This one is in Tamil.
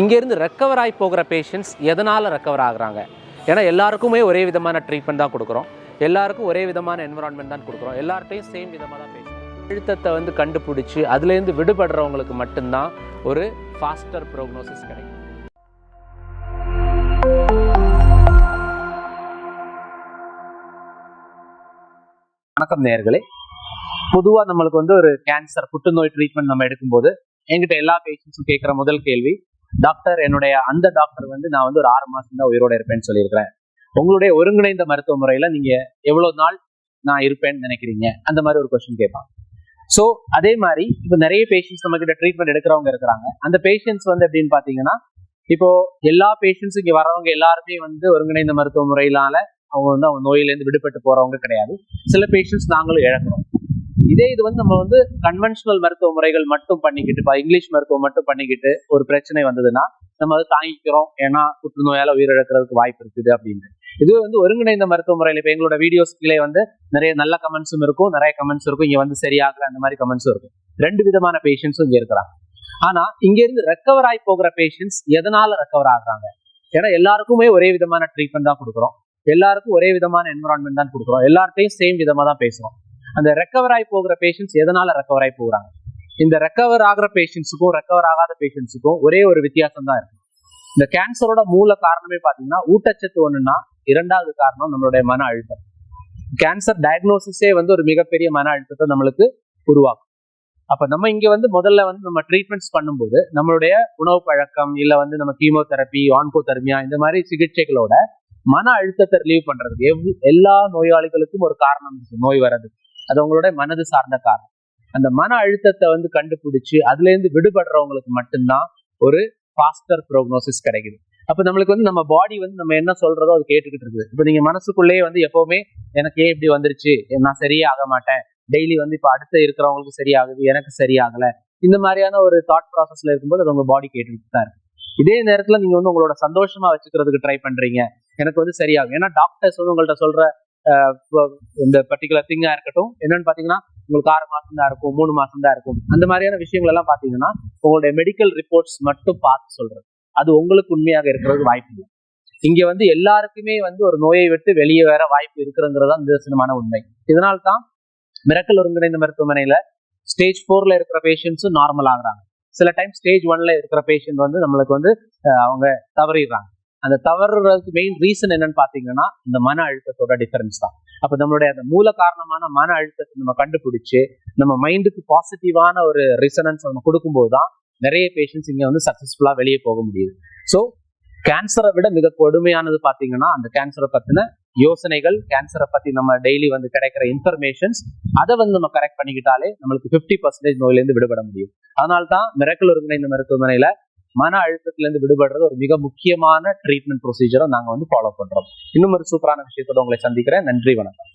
இங்கேருந்து ரெக்கவர் ஆகி போகிற பேஷண்ட்ஸ் எதனால் ரெக்கவர் ஆகுறாங்க? ஏன்னா எல்லாருக்குமே ஒரே விதமான ட்ரீட்மெண்ட் தான் கொடுக்குறோம். எல்லாருக்கும் ஒரே விதமான என்விரான்மெண்ட் தான் கொடுக்குறோம். எல்லார்ட்டையும் சேம் விதமாக தான் பேசுகிறோம் அழுத்தத்தை வந்து கண்டுபிடிச்சி அதுலேருந்து விடுபடுறவங்களுக்கு மட்டும்தான் ஒரு ஃபாஸ்டர் ப்ரோக்னோசிஸ் கிடைக்கும். வணக்கம் நேயர்களே. பொதுவாக நம்மளுக்கு வந்து ஒரு கேன்சர் புற்றுநோய் ட்ரீட்மெண்ட் நம்ம எடுக்கும்போது என்கிட்ட எல்லா பேஷண்ட்ஸும் கேட்குற முதல் கேள்வி டாக்டர் என்னுடைய அந்த டாக்டர் வந்து நான் வந்து ஒரு ஆறு மாசம் தான் உயிரோட இருப்பேன்னு சொல்லியிருக்கிறேன். உங்களுடைய ஒருங்கிணைந்த மருத்துவ முறையில நீங்க எவ்வளவு நாள் நான் இருப்பேன்னு நினைக்கிறீங்க? அந்த மாதிரி ஒரு கொஸ்டின் கேட்பாங்க ஸோ அதே மாதிரி இப்போ நிறைய பேஷண்ட்ஸ் நம்ம கிட்ட ட்ரீட்மெண்ட் எடுக்கிறவங்க இருக்கிறாங்க. அந்த பேஷண்ட்ஸ் வந்து எப்படின்னு பாத்தீங்கன்னா இப்போ எல்லா பேஷண்ட்ஸும் இங்கே வரவங்க எல்லாருமே வந்து ஒருங்கிணைந்த மருத்துவ முறையினால அவங்க வந்து அவங்க நோயிலேருந்து விடுபட்டு போறவங்க கிடையாது. சில பேஷண்ட்ஸ் நாங்களும் இழக்கிறோம். இதே இது வந்து நம்ம வந்து கன்வென்ஷனல் மருத்துவ முறைகள் மட்டும் பண்ணிக்கிட்டு இப்போ இங்கிலீஷ் மருத்துவம் மட்டும் பண்ணிக்கிட்டு ஒரு பிரச்சனை வந்ததுன்னா நம்ம அதை தாங்கிக்கிறோம். ஏன்னா புற்றுநோயால உயிரிழக்கிறதுக்கு வாய்ப்பு இருக்குது அப்படின்னு. இது வந்து ஒருங்கிணைந்த மருத்துவ முறையில் இப்போ எங்களோட வீடியோஸ் கீழே வந்து நிறைய நல்ல கமெண்ட்ஸும் இருக்கும். நிறைய கமெண்ட்ஸ் இருக்கும். இங்க வந்து சரியாகிற அந்த மாதிரி கமெண்ட்ஸும் இருக்கும். ரெண்டு விதமான பேஷண்ட்ஸும் இங்க இருக்கிறாங்க. ஆனா இங்க இருந்து ரெக்கவர் ஆகி போகிற பேஷண்ட்ஸ் எதனால ரெக்கவர் ஆகுறாங்க? ஏன்னா எல்லாருக்குமே ஒரே விதமான ட்ரீட்மெண்ட் தான் கொடுக்குறோம். எல்லாருக்கும் ஒரே விதமான என்விரான்மெண்ட் தான் கொடுக்குறோம். எல்லார்ட்டையும் சேம் விதமாக தான் பேசுகிறோம் அந்த ரெக்கவர் ஆகி போகிற பேஷண்ட்ஸ் எதனால ரெக்கவர் ஆகி போகிறாங்க? இந்த ரெக்கவர் ஆகிற பேஷண்ட்ஸுக்கும் ரெக்கவர் ஆகாத பேஷண்ட்ஸுக்கும் ஒரே ஒரு வித்தியாசம் தான் இருக்கு. இந்த கேன்சரோட மூல காரணமே பாத்தீங்கன்னா ஊட்டச்சத்து ஒண்ணுன்னா இரண்டாவது காரணம் நம்மளுடைய மன அழுத்தம். கேன்சர் டயக்னோசிஸே வந்து ஒரு மிகப்பெரிய மன அழுத்தத்தை நம்மளுக்கு உருவாக்கும். அப்ப நம்ம இங்க வந்து முதல்ல வந்து நம்ம ட்ரீட்மெண்ட்ஸ் பண்ணும்போது நம்மளுடைய உணவு பழக்கம் இல்ல வந்து நம்ம கீமோதெரப்பி ஆன்கோதெரமியா இந்த மாதிரி சிகிச்சைகளோட மன அழுத்தத்தை ரிலீவ் பண்றதுக்கு எவ் எல்லா நோயாளிகளுக்கும் ஒரு காரணம் இருக்கு நோய் வர்றதுக்கு. அது உங்களுடைய மனது சார்ந்த காரணம். அந்த மன அழுத்தத்தை வந்து கண்டுபிடிச்சு அதுல இருந்து விடுபடுறவங்களுக்கு மட்டும்தான் ஒரு ஃபாஸ்டர் ப்ரோக்னோசிஸ் கிடைக்குது. அப்ப நம்மளுக்கு வந்து நம்ம பாடி வந்து நம்ம என்ன சொல்றதோ அது கேட்டுக்கிட்டு இருக்குது. இப்போ நீங்க மனசுக்குள்ளேயே வந்து எப்பவுமே எனக்கு ஏன் இப்படி வந்துருச்சு? நான் சரியே ஆக மாட்டேன். டெய்லி வந்து இப்போ அடுத்த இருக்கிறவங்களுக்கு சரியாகுது எனக்கு சரியாகல. இந்த மாதிரியான ஒரு தாட் ப்ராசஸ்ல இருக்கும்போது அது உங்க பாடி கேட்டுக்கிட்டு தான் இருக்கு. இதே நேரத்துல நீங்க வந்து உங்களோட சந்தோஷமா வச்சுக்கிறதுக்கு ட்ரை பண்றீங்க. எனக்கு வந்து சரியாகும். ஏன்னா டாக்டர்ஸ் வந்து உங்கள்ட்ட சொல்ற இந்த பர்டிகுலர் திங்கா இருக்கட்டும் என்னன்னு பாத்தீங்கன்னா உங்களுக்கு ஆறு மாசம் தான் இருக்கும் மூணு மாசம் தான் இருக்கும். அந்த மாதிரியான விஷயங்கள் எல்லாம் பாத்தீங்கன்னா உங்களுடைய மெடிக்கல் ரிப்போர்ட்ஸ் மட்டும் பார்த்து சொல்றது. அது உங்களுக்கு உண்மையாக இருக்கிறது வாய்ப்பு இல்லை. இங்க வந்து எல்லாருக்குமே வந்து ஒரு நோயை விட்டு வெளியே வர வாய்ப்பு இருக்கிறங்கிறது தான் நிதர்சனமான உண்மை. இதனால்தான் மிரக்கல் ஒருங்கிணைந்த மருத்துவமனையில ஸ்டேஜ் ஃபோர்ல இருக்கிற பேஷண்ட்ஸும் நார்மல் ஆகுறாங்க. சில டைம் ஸ்டேஜ் ஒன்ல இருக்கிற பேஷண்ட் வந்து நம்மளுக்கு வந்து அவங்க தவறிடுறாங்க. அந்த தவறுறதுக்கு மெயின் ரீசன் என்னன்னு பாத்தீங்கன்னா இந்த மன அழுத்தத்தோட டிஃபரன்ஸ் தான். அப்ப நம்மளுடைய அந்த மூல காரணமான மன அழுத்தத்தை நம்ம கண்டுபிடிச்சு நம்ம மைண்டுக்கு பாசிட்டிவான ஒரு ரிசனன்ஸ் நம்ம கொடுக்கும்போது தான் நிறைய பேஷண்ட்ஸ் இங்க வந்து சக்சஸ்ஃபுல்லா வெளியே போக முடியுது. ஸோ கேன்சரை விட மிக கொடுமையானது பாத்தீங்கன்னா அந்த கேன்சரை பத்தின யோசனைகள் கேன்சரை பத்தி நம்ம டெய்லி வந்து கிடைக்கிற இன்ஃபர்மேஷன்ஸ் அதை வந்து நம்ம கரெக்ட் பண்ணிக்கிட்டாலே நம்மளுக்கு ஃபிஃப்டி பர்சன்டேஜ் நோயிலேருந்து விடுபட முடியும். அதனால தான் மிரக்கல் ஒருங்கிணைந்த மருத்துவமனையில மன அழுத்தத்திலிருந்து விடுபடுறது ஒரு மிக முக்கியமான ட்ரீட்மெண்ட் ப்ரொசீஜரை நாங்க வந்து ஃபாலோ பண்றோம். இன்னும் ஒரு சூப்பரான விஷயத்தோட உங்களை சந்திக்கிறேன். நன்றி வணக்கம்.